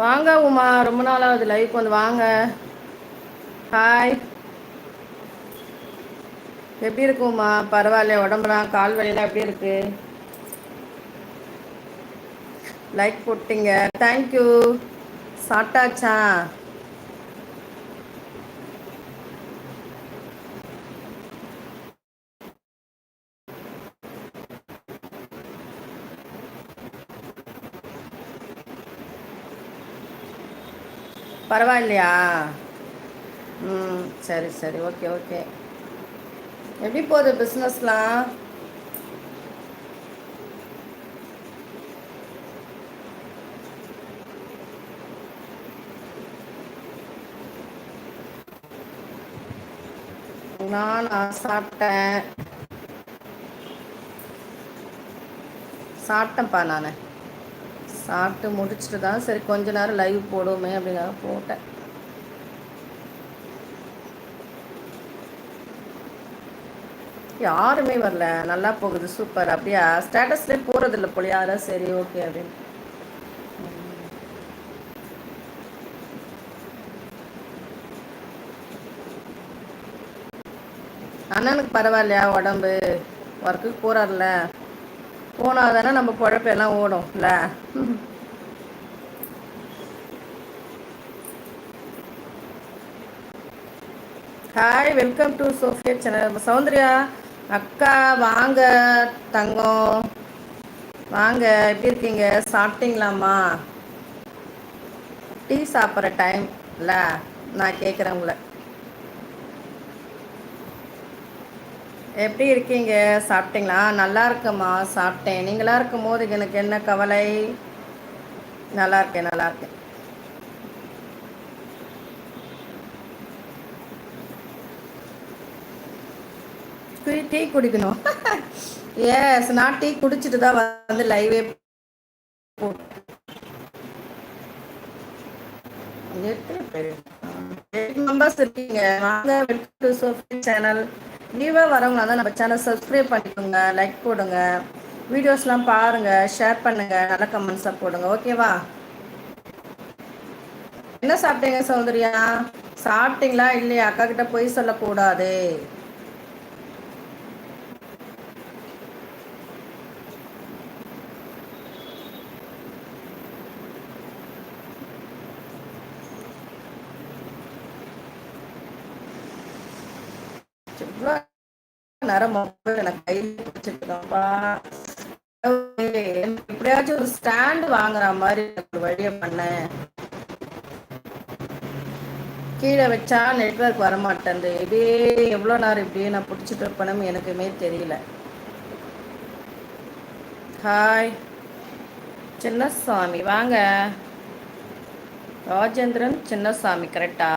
வாங்க உமா. ரொம்ப நாளாவது லைவ் வந்து வாங்க. ஹாய் எப்படி இருக்குமா பரவாயில்ல உடம்புலாம் கால் வலியெல்லாம் எப்படி இருக்கு? லைக் போட்டீங்க. தேங்க்யூ சாப்பிட்டாச்சா? பரவாயில்லையா? ம் சரி சரி ஓகே ஓகே. எப்படி போகுது பிஸ்னஸ்லாம் நான் சாப்பிட்டேன். சாப்பிட்டேன்ப்பா நான். சாப்பிட்டு முடிச்சுட்டு தான் சரி கொஞ்ச நேரம் லைவ் போடுவோமே அப்படிங்காக போட்டேன். யாருமே வரல. நல்லா போகுது சூப்பர் அப்படியா? ஸ்டேட்டஸ்லேயே போகிறதில்ல போலியா அதான் சரி ஓகே அப்படின்னு. அண்ணனுக்கு பரவாயில்லையா உடம்பு? ஒர்க்குக்கு போகிறார்ல போனால் தானே நம்ம குழப்பெல்லாம் ஓடும்ல hi welcome to Sophia channel Soundarya அக்கா வாங்க தங்கம். வாங்க எப்படி இருக்கீங்க? சாப்பிட்டீங்களாம்மா? டீ சாப்பிட்ற டைம் இல்லை? நான் கேட்குறேன் உங்களை. எப்படி இருக்கீங்க? சாப்பிட்டீங்களா? நல்லா இருக்கம்மா சாப்பிட்டேன். நீங்களா இருக்கும் போது எனக்கு என்ன கவலை? நல்லா இருக்கேன் நல்லா இருக்கேன். டீ குடிக்கணும். எஸ் நான் டீ குடிச்சிட்டு தான் வந்து லைவே எத்தனை பேர்? மெம்பர்ஸ் இருக்கீங்க. வாங்க வெல்கம் டு சோஃபி சேனல் நியூவாக வரவங்களா தான் நம்ம சேனல் சப்ஸ்கிரைப் பண்ணிக்கோங்க லைக் போடுங்க. வீடியோஸ்லாம் பாருங்கள் ஷேர் பண்ணுங்கள் நல்ல கமெண்ட்ஸாக போடுங்க ஓகேவா என்ன சாப்பிட்டீங்க சௌந்தர்யா? சாப்பிட்டீங்களா இல்லையா? அக்கா கிட்ட போய் சொல்லக்கூடாது. நேரம் எனக்கு கையில் எப்படியாச்சும் ஒரு ஸ்டாண்ட் வாங்குற மாதிரி ஒரு வழியை பண்ணேன் கீழே வச்சா நெட்ஒர்க் வரமாட்டேன் இப்படியே எவ்வளோ நேரம் இப்படியே நான் பிடிச்சிட்டு இருப்பேன்னு எனக்குமே தெரியல. ஹாய். சின்னசாமி வாங்க. ராஜேந்திரன் சின்னசாமி கரெக்டா